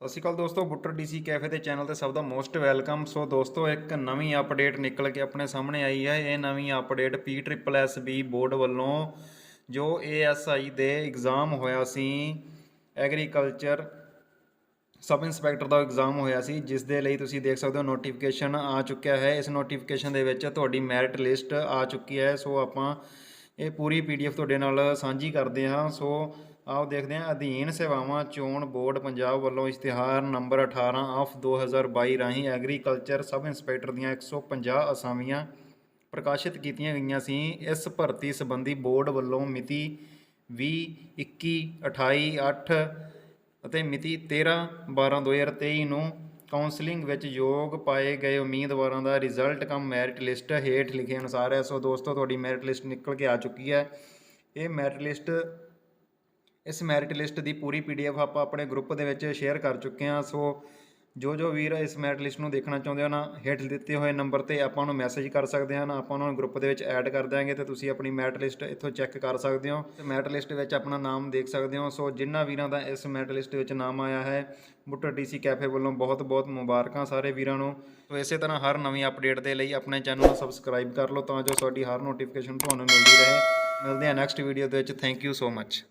ਸਤਿ ਸ਼੍ਰੀ ਅਕਾਲ ਦੋਸਤੋ, ਬੁੱਟਰ ਡੀਸੀ ਕੈਫੇ ਦੇ ਚੈਨਲ ਤੇ ਸਭ ਦਾ ਮੋਸਟ ਵੈਲਕਮ। ਸੋ ਦੋਸਤੋ, ਇੱਕ ਨਵੀਂ ਅਪਡੇਟ ਨਿਕਲ ਕੇ ਆਪਣੇ ਸਾਹਮਣੇ ਆਈ ਹੈ। ਇਹ ਨਵੀਂ update P triple S B board ਵੱਲੋਂ ਜੋ ਏਐਸਆਈ ਦੇ ਐਗਜ਼ਾਮ ਹੋਇਆ ਸੀ, ਐਗਰੀਕਲਚਰ ਸਬ ਇੰਸਪੈਕਟਰ ਦਾ ਐਗਜ਼ਾਮ ਹੋਇਆ ਸੀ, ਜਿਸ ਦੇ ਲਈ ਤੁਸੀਂ ਦੇਖ ਸਕਦੇ ਹੋ ਨੋਟੀਫਿਕੇਸ਼ਨ ਆ ਚੁੱਕਿਆ ਹੈ। ਇਸ ਨੋਟੀਫਿਕੇਸ਼ਨ ਦੇ ਵਿੱਚ ਤੁਹਾਡੀ ਮੈਰਿਟ ਲਿਸਟ ਆ ਚੁੱਕੀ ਹੈ। ਸੋ ਆਪਾਂ ਇਹ ਪੂਰੀ ਪੀਡੀਐਫ ਤੁਹਾਡੇ ਨਾਲ ਸਾਂਝੀ ਕਰਦੇ ਹਾਂ। ਸੋ ਆਓ ਦੇਖਦੇ ਹਾਂ। ਅਧੀਨ ਸੇਵਾਵਾਂ, ਚੋਣ ਬੋਰਡ, ਪੰਜਾਬ ਵੱਲੋਂ ਇਸ਼ਤਿਹਾਰ ਨੰਬਰ 18 ਆਫ 2022 ਰਾਹੀਂ ਐਗਰੀਕਲਚਰ ਸਬ ਇੰਸਪੈਕਟਰ ਦੀਆਂ 150 ਅਸਾਮੀਆਂ ਪ੍ਰਕਾਸ਼ਿਤ ਕੀਤੀਆਂ ਗਈਆਂ ਸੀ। ਇਸ ਭਰਤੀ ਸੰਬੰਧੀ ਬੋਰਡ ਵੱਲੋਂ ਮਿਤੀ 20 21 28 8 ਅਤੇ ਮਿਤੀ 13 12 2023 ਨੂੰ ਕਾਉਂਸਲਿੰਗ ਵਿੱਚ ਯੋਗ ਪਾਏ ਗਏ ਉਮੀਦਵਾਰਾਂ ਦਾ ਰਿਜ਼ਲਟ ਕਮ ਮੈਰਿਟ ਲਿਸਟ ਹੇਠ ਲਿਖੇ ਅਨੁਸਾਰ ਹੈ। ਸੋ ਦੋਸਤੋ, ਤੁਹਾਡੀ ਮੈਰਿਟ ਲਿਸਟ ਨਿਕਲ ਕੇ ਆ ਚੁੱਕੀ ਹੈ। ਇਹ ਮੈਰਿਟ ਲਿਸਟ ਇਸ ਮੈਰਿਟ ਲਿਸਟ ਦੀ ਪੂਰੀ ਪੀਡੀਐਫ ਆਪਾਂ ਆਪਣੇ ਗਰੁੱਪ ਦੇ ਵਿੱਚ ਸ਼ੇਅਰ ਕਰ ਚੁੱਕੇ ਹਾਂ। ਸੋ ਜੋ ਜੋ ਵੀਰ ਇਸ ਮੈਰਿਟ ਲਿਸਟ ਨੂੰ ਦੇਖਣਾ ਚਾਹੁੰਦੇ ਹੋ ਨਾ, ਹੇਠ ਦਿੱਤੇ ਹੋਏ ਨੰਬਰ ਤੇ ਆਪਾਂ ਨੂੰ ਮੈਸੇਜ ਕਰ ਸਕਦੇ ਹਨ ਆਪਾਂ ਉਹਨਾਂ ਨੂੰ ਗਰੁੱਪ ਦੇ ਵਿੱਚ ਐਡ ਕਰ ਦਿਆਂਗੇ ਤੇ ਤੁਸੀਂ ਆਪਣੀ ਮੈਰਿਟ ਲਿਸਟ ਇੱਥੋਂ ਚੈੱਕ ਕਰ ਸਕਦੇ ਹੋ। ਤੇ ਮੈਰਿਟ ਲਿਸਟ ਵਿੱਚ ਆਪਣਾ ਨਾਮ ਦੇਖ ਸਕਦੇ ਹੋ। ਸੋ ਜਿਨ੍ਹਾਂ ਵੀਰਾਂ ਦਾ ਇਸ ਮੈਰਿਟ ਲਿਸਟ ਵਿੱਚ ਨਾਮ ਆਇਆ ਹੈ ਬੁੱਟਰ ਡੀਸੀ ਕੈਫੇ ਵੱਲੋਂ ਬਹੁਤ ਬਹੁਤ ਮੁਬਾਰਕਾਂ ਸਾਰੇ ਵੀਰਾਂ ਨੂੰ। ਸੋ ਇਸੇ ਤਰ੍ਹਾਂ ਹਰ ਨਵੀਂ ਅਪਡੇਟ ਦੇ ਲਈ ਆਪਣੇ ਚੈਨਲ ਨੂੰ ਸਬਸਕ੍ਰਾਈਬ ਕਰ ਲਓ ਤਾਂ ਜੋ ਸਾਡੀ ਹਰ ਨੋਟੀਫਿਕੇਸ਼ਨ ਤੁਹਾਨੂੰ ਮਿਲਦੀ ਰਹੇ। ਮਿਲਦੇ ਹਾਂ ਨੈਕਸਟ ਵੀਡੀਓ ਦੇ ਵਿੱਚ। Thank you so much